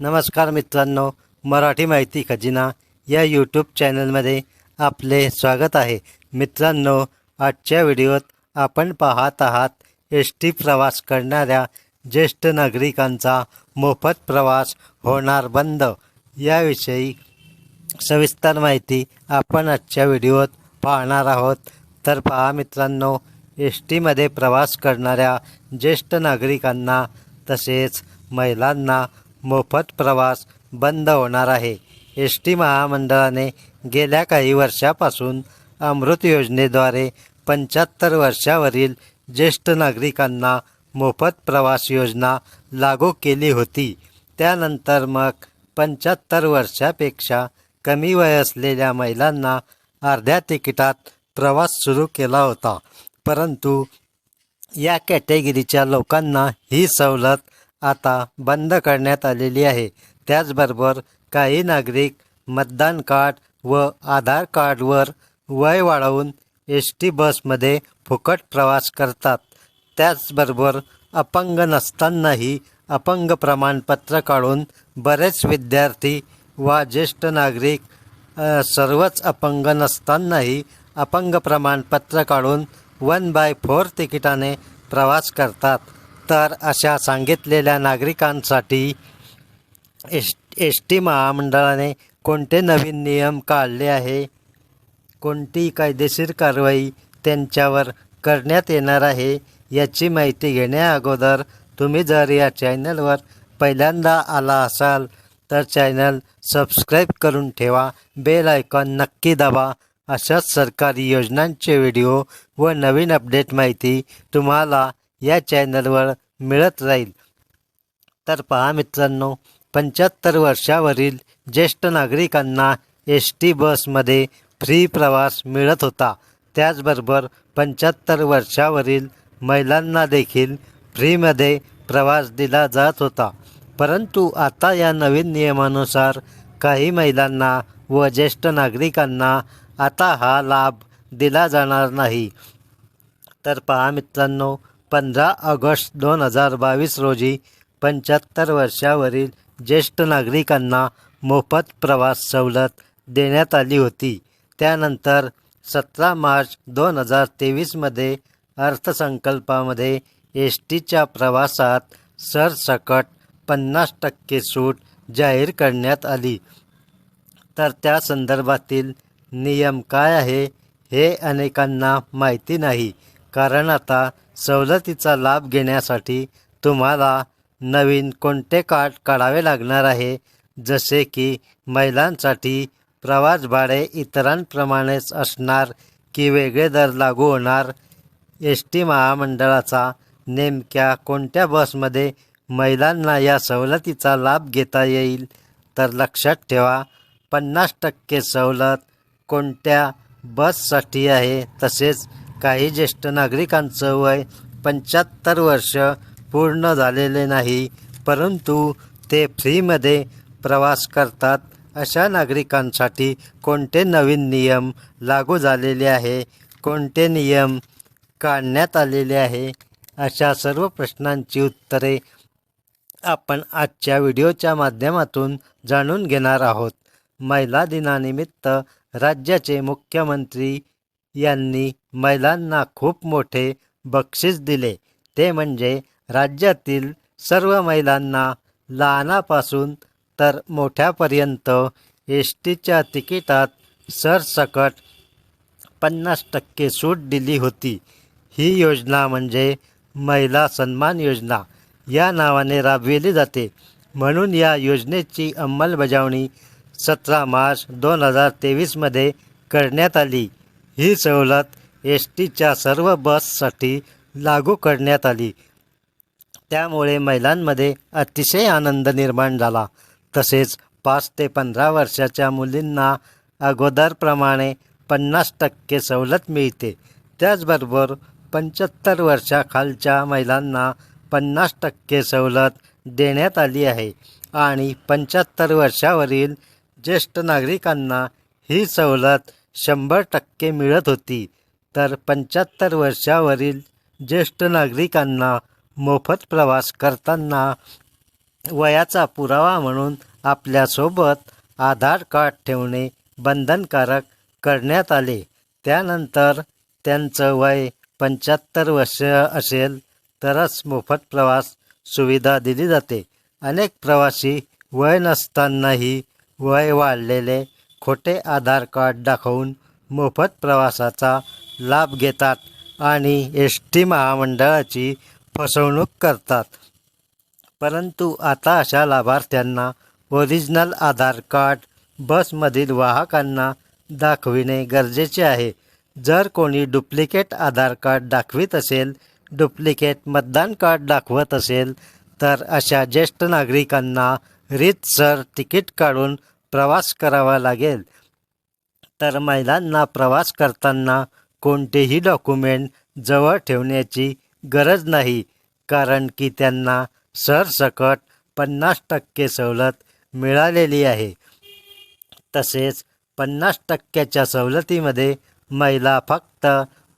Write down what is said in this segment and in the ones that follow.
नमस्कार मित्रांनो मराठी माहिती खजिना या यूट्यूब चॅनलमध्ये आपले स्वागत आहे. मित्रांनो आजच्या व्हिडिओत आपण पाहत आहात एस टी प्रवास करणाऱ्या ज्येष्ठ नागरिकांचा मोफत प्रवास होणार बंद. याविषयी सविस्तर माहिती आपण आजच्या व्हिडिओत पाहणार आहोत. तर पहा मित्रांनो एस टीमध्ये प्रवास करणाऱ्या ज्येष्ठ नागरिकांना तसेच महिलांना मोफत प्रवास बंद होणार आहे. एस टी महामंडळाने गेल्या काही वर्षापासून अमृत योजनेद्वारे पंच्याहत्तर वर्षावरील ज्येष्ठ नागरिकांना मोफत प्रवास योजना लागू केली होती. त्यानंतर मग पंच्याहत्तर वर्षापेक्षा कमी वय असलेल्या महिलांना अर्ध्या तिकिटात प्रवास सुरू केला होता. परंतु या कॅटेगरीच्या लोकांना ही सवलत आता बंद करण्यात आलेली आहे. त्याचबरोबर काही नागरिक मतदान कार्ड व आधार कार्डवर वय वाढवून एस टी बसमध्ये फुकट प्रवास करतात. त्याचबरोबर अपंग नसतानाही अपंग प्रमाणपत्र काढून बरेच विद्यार्थी वा ज्येष्ठ नागरिक सर्वच अपंग नसतानाही अपंग प्रमाणपत्र काढून वन बाय फोर तिकिटाने प्रवास करतात. तर अशा सांगितलेल्या नागरिकांसाठी एस एस टी महामंडळाने कोणते नवीन नियम काढले आहे? कोणती कायदेशीर कारवाई त्यांच्यावर करण्यात येणार आहे याची माहिती घेण्याअगोदर तुम्ही जर या चॅनलवर पहिल्यांदा आला असाल तर चॅनल सबस्क्राईब करून ठेवा बेल आयकॉन नक्की दाबा. अशाच सरकारी योजनांचे व्हिडिओ व नवीन अपडेट माहिती तुम्हाला या चॅनलवर मिळत राहील. तर पहा मित्रांनो पंच्याहत्तर वर्षावरील ज्येष्ठ नागरिकांना एस टी बसमध्ये फ्री प्रवास मिळत होता. त्याचबरोबर पंच्याहत्तर वर्षावरील महिलांना देखील फ्रीमध्ये प्रवास दिला जात होता. परंतु आता या नवीन नियमानुसार काही महिलांना व ज्येष्ठ नागरिकांना आता हा लाभ दिला जाणार नाही. तर पहा मित्रांनो पंधरा ऑगस्ट दोन हजार बावीस रोजी पंच्याहत्तर वर्षावरील ज्येष्ठ नागरिकांना मोफत प्रवास सवलत देण्यात आली होती. त्यानंतर सतरा मार्च दोन हजार तेवीसमध्ये अर्थसंकल्पामध्ये एस टीच्या प्रवासात सरसकट पन्नास टक्के सूट जाहीर करण्यात आली. तर त्या संदर्भातील नियम काय आहे हे अनेकांना माहिती नाही. कारण आता सवलतीचा लाभ घेण्यासाठी तुम्हाला नवीन कोणते कार्ड काढावे लागणार आहे? जसे की महिलांसाठी प्रवास भाडे इतरांप्रमाणेच असणार की वेगळे दर लागू होणार? एस टी महामंडळाचा नेमक्या कोणत्या बसमध्ये महिलांना या सवलतीचा लाभ घेता येईल? तर लक्षात ठेवा पन्नास टक्के सवलत कोणत्या बससाठी आहे? तसेच काही ज्येष्ठ नागरिकांचं वय पंच्याहत्तर वर्ष पूर्ण झालेले नाही परंतु ते फ्रीमध्ये प्रवास करतात. अशा नागरिकांसाठी कोणते नवीन नियम लागू झालेले आहे? कोणते नियम काढण्यात आलेले आहे? अशा सर्व प्रश्नांची उत्तरे आपण आजच्या व्हिडिओच्या माध्यमातून जाणून घेणार आहोत. महिला दिनानिमित्त राज्याचे मुख्यमंत्री यांनी महिलांना खूप मोठे बक्षीस दिले. ते म्हणजे राज्यातील सर्व महिलांना लहानापासून तर मोठ्यापर्यंत एस टीच्या तिकिटात सरसकट पन्नास टक्के सूट दिली होती. ही योजना म्हणजे महिला सन्मान योजना. या नावाने राबविली जाते. म्हणून या योजनेची अंमलबजावणी सतरा मार्च दोन हजार तेवीसमध्ये करण्यात आली. ही सवलत एस टीच्या सर्व बससाठी लागू करण्यात आली. त्यामुळे महिलांमध्ये अतिशय आनंद निर्माण झाला. तसेच पाच ते पंधरा वर्षाच्या मुलींना अगोदरप्रमाणे पन्नास टक्के सवलत मिळते. त्याचबरोबर पंच्याहत्तर वर्षाखालच्या महिलांना पन्नास टक्के सवलत देण्यात आली आहे आणि पंच्याहत्तर वर्षावरील ज्येष्ठ नागरिकांना ही सवलत शंभर टक्के मिळत होती. तर पंच्याहत्तर वर्षावरील ज्येष्ठ नागरिकांना मोफत प्रवास करताना वयाचा पुरावा म्हणून आपल्यासोबत आधार कार्ड ठेवणे बंधनकारक करण्यात आले. त्यानंतर त्यांचं वय पंच्याहत्तर वर्ष असेल तरच मोफत प्रवास सुविधा दिली जाते. अनेक प्रवासी वय नसतानाही वय वाढलेले खोटे आधार कार्ड दाखवून मोफत प्रवासाचा लाभ घेतात आणि एस टी महामंडळाची फसवणूक करतात. परंतु आता अशा लाभार्थ्यांना ओरिजिनल आधार कार्ड बसमधील वाहकांना दाखविणे गरजेचे आहे. जर कोणी डुप्लिकेट आधार कार्ड दाखवित असेल डुप्लिकेट मतदान कार्ड दाखवत असेल तर अशा ज्येष्ठ नागरिकांना रीतसर तिकीट काढून प्रवास करावा लागेल. तर महिलांना प्रवास करताना कोणतेही डॉक्युमेंट जवळ ठेवण्याची गरज नाही कारण की त्यांना सरसकट पन्नास टक्के सवलत मिळालेली आहे. तसेच पन्नास टक्क्याच्या सवलतीमध्ये महिला फक्त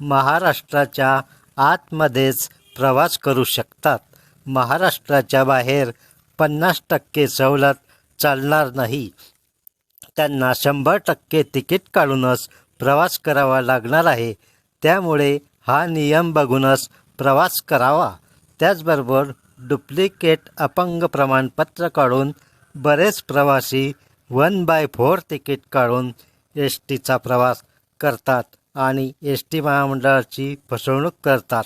महाराष्ट्राच्या आतमध्येच प्रवास करू शकतात. महाराष्ट्राच्या बाहेर पन्नास टक्के सवलत चालणार नाही. त्यांना शंभर टक्के तिकीट काढूनच प्रवास करावा लागणार आहे. त्यामुळे हा नियम बघूनच प्रवास करावा. त्याचबरोबर डुप्लिकेट अपंग प्रमाणपत्र काढून बरेच प्रवासी वन बाय फोर तिकीट काढून एस टीचा प्रवास करतात आणि एस टी महामंडळाची फसवणूक करतात.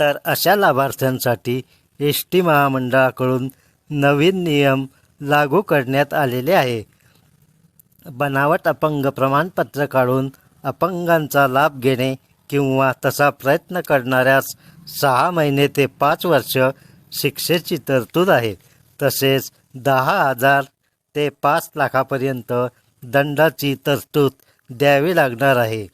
तर अशा लाभार्थ्यांसाठी एस टी महामंडळाकडून नवीन नियम लागू करण्यात आलेले आहे. बनावट अपंग प्रमाणपत्र काढून अपंगांचा लाभ घेणे किंवा तसा प्रयत्न करणाऱ्यास सहा महिने ते पाच वर्ष शिक्षेची तरतूद आहे. तसेच दहा हजार ते पाच लाखापर्यंत दंडाची तरतूद द्यावी लागणार आहे.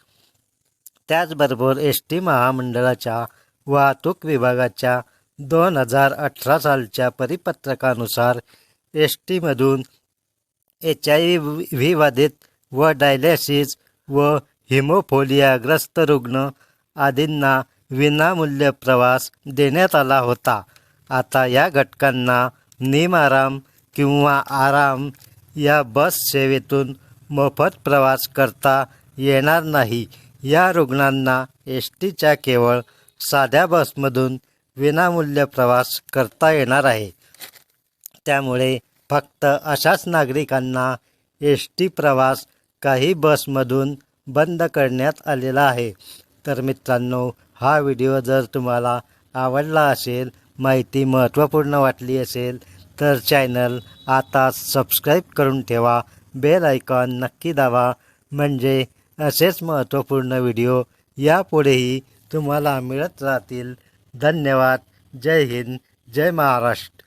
त्याचबरोबर एस टी महामंडळाच्या वाहतूक विभागाच्या दोन हजार अठरा सालच्या परिपत्रकानुसार एस टीमधून एच आय व्ही बाधित व डायलॅसिस व हिमोफोलियाग्रस्त रुग्ण आदींना विनामूल्य प्रवास देण्यात आला होता. आता या घटकांना निमआराम किंवा आराम या बस सेवेतून मोफत प्रवास करता येणार नाही. या रुग्णांना एस टीच्या केवळ साध्या बसमधून विनामूल्य प्रवास करता येणार आहे. त्यामुळे फक्त अशाच नागरिकांना एस टी प्रवास काही बसमधून बंद करण्यात आलेला आहे. तर मित्रांनो हा व्हिडिओ जर तुम्हाला आवडला असेल माहिती महत्त्वपूर्ण वाटली असेल तर चॅनल आता सबस्क्राईब करून ठेवा बेल आयकॉन नक्की दाबा. म्हणजे असेच महत्त्वपूर्ण व्हिडिओ यापुढेही तुम्हाला मिळत राहतील. धन्यवाद. जय हिंद. जय महाराष्ट्र.